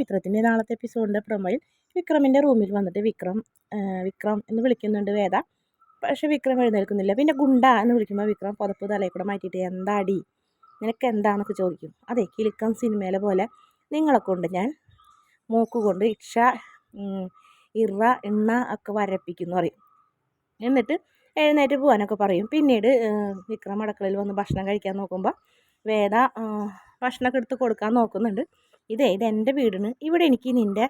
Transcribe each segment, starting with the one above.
പവിത്രത്തിന്റെ നാളത്തെ എപ്പിസോഡിന്റെ പ്രൊമോയിൽ വിക്രമിന്റെ റൂമിൽ വന്നിട്ട് വിക്രം വിക്രം എന്ന് വിളിക്കുന്നുണ്ട് വേദ. പക്ഷെ വിക്രം എഴുന്നേൽക്കുന്നില്ല. പിന്നെ ഗുണ്ട എന്ന് വിളിക്കുമ്പോൾ വിക്രം പുതപ്പ് തലയിൽ കൂടെ മാറ്റിയിട്ട് എന്താടി? നിനക്ക് എന്താണെന്നൊക്കെ ചോദിക്കും. അതെ കിലുക്കം സിനിമയിലെ പോലെ നിങ്ങളെ കൊണ്ട് ഞാൻ മൂക്കുകൊണ്ട് ഇക്ഷ ഇറ എണ്ണ ഒക്കെ വരപ്പിക്കുന്നു പറയും. എന്നിട്ട് എഴുന്നേറ്റ് പോകാനൊക്കെ പറയും. പിന്നീട് വിക്രം അടുക്കളയിൽ വന്ന് ഭക്ഷണം കഴിക്കാൻ നോക്കുമ്പോൾ വേദ ഭക്ഷണമൊക്കെ എടുത്ത് കൊടുക്കാൻ നോക്കുന്നുണ്ട്. ഇതേ ഇത് എന്റെ വീടിന്. ഇവിടെ എനിക്ക് നിന്റെ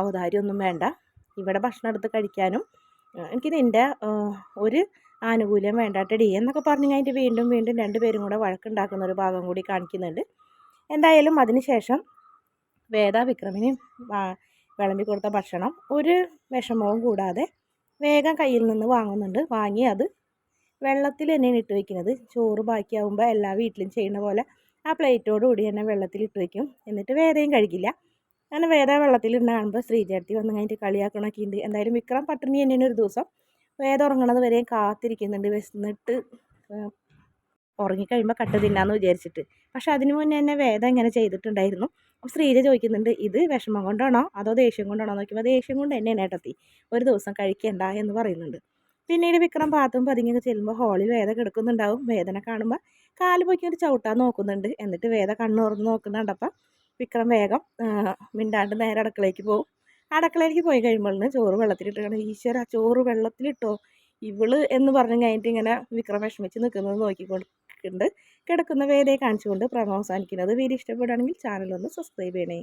അവതാരമൊന്നും വേണ്ട. ഇവിടെ ഭക്ഷണം എടുത്ത് കഴിക്കാനും എനിക്ക് നിന്റെ ഒരു ആനുകൂല്യം വേണ്ടാട്ടടി എന്നൊക്കെ പറഞ്ഞു കഴിഞ്ഞിട്ട് വീണ്ടും വീണ്ടും രണ്ടുപേരും കൂടെ വഴക്കുണ്ടാക്കുന്ന ഒരു ഭാഗം കൂടി കാണിക്കുന്നുണ്ട്. എന്തായാലും അതിനുശേഷം വേദ വിക്രമിന് വിളമ്പി കൊടുത്ത ഭക്ഷണം ഒരു വിഷമവും കൂടാതെ വേഗം കയ്യിൽ നിന്ന് വാങ്ങുന്നുണ്ട്. വാങ്ങി അത് വെള്ളത്തിൽ തന്നെയാണ് ഇട്ട് വയ്ക്കുന്നത് ചോറ് ബാക്കിയാവുമ്പോൾ എല്ലാ വീട്ടിലും ചെയ്യുന്ന പോലെ ആ പ്ലേറ്റോട് കൂടി തന്നെ വെള്ളത്തിൽ ഇട്ട് വയ്ക്കും എന്നിട്ട് വേറെയും കഴിക്കില്ല അങ്ങനെ വേറെ വെള്ളത്തിലിരുന്ന് കാണുമ്പോൾ ശ്രീചേർത്തി വന്ന് കഴിഞ്ഞിട്ട് കളിയാക്കണമൊക്കെ ഉണ്ട് എന്തായാലും വിക്രം പട്ടിണി തന്നെയാണ് ഒരു ദിവസം. വേദം ഉറങ്ങണത് വരെയും കാത്തിരിക്കുന്നുണ്ട്. വിശന്നിട്ട് ഉറങ്ങിക്കഴിയുമ്പോൾ കട്ട് തിന്നാന്ന് വിചാരിച്ചിട്ട്. പക്ഷെ അതിനു മുന്നേ തന്നെ വേദം ഇങ്ങനെ ചെയ്തിട്ടുണ്ടായിരുന്നു. അപ്പോൾ ശ്രീജ ചോദിക്കുന്നുണ്ട് ഇത് വിഷമം കൊണ്ടാണോ? അതോ ദേഷ്യം കൊണ്ടാണോ? നോക്കിയപ്പോൾ ദേഷ്യം കൊണ്ട് തന്നെയാണ് ഏട്ടത്തി. ഒരു ദിവസം കഴിക്കേണ്ട എന്ന് പറയുന്നുണ്ട്. പിന്നീട് വിക്രം പാത്തും പതുങ്ങിയൊക്കെ ചെല്ലുമ്പോൾ ഹോളിൽ വേദ കിടക്കുന്നുണ്ടാവും. വേദന കാണുമ്പോൾ കാൽ പൊക്കി ഒരു ചവിട്ടാൻ നോക്കുന്നുണ്ട്. എന്നിട്ട് വേദ കണ്ണു തുറന്ന് നോക്കുന്നുണ്ടപ്പം വിക്രം വേഗം മിണ്ടാണ്ട് നേരെ അടുക്കളയ്ക്ക് പോകും. അടുക്കളയിലേക്ക് പോയി കഴിയുമ്പോഴാണ് ചോറ് വെള്ളത്തിലിട്ട് ഈശ്വര ചോറ് വെള്ളത്തിലിട്ടോ? ഇവൾ എന്ന് പറഞ്ഞു കഴിഞ്ഞിട്ട് ഇങ്ങനെ വിക്രം വിഷമിച്ച് നിൽക്കുന്നത് നോക്കിക്കൊണ്ട് കിടക്കുന്ന വേദയെ കാണിച്ചുകൊണ്ട് പ്രമോ അവസാനിക്കുന്നത് വീഡിയോ ഇഷ്ടപ്പെടുകയാണെങ്കിൽ ചാനൽ ഒന്ന് സബ്സ്ക്രൈബ് ചെയ്യണേ.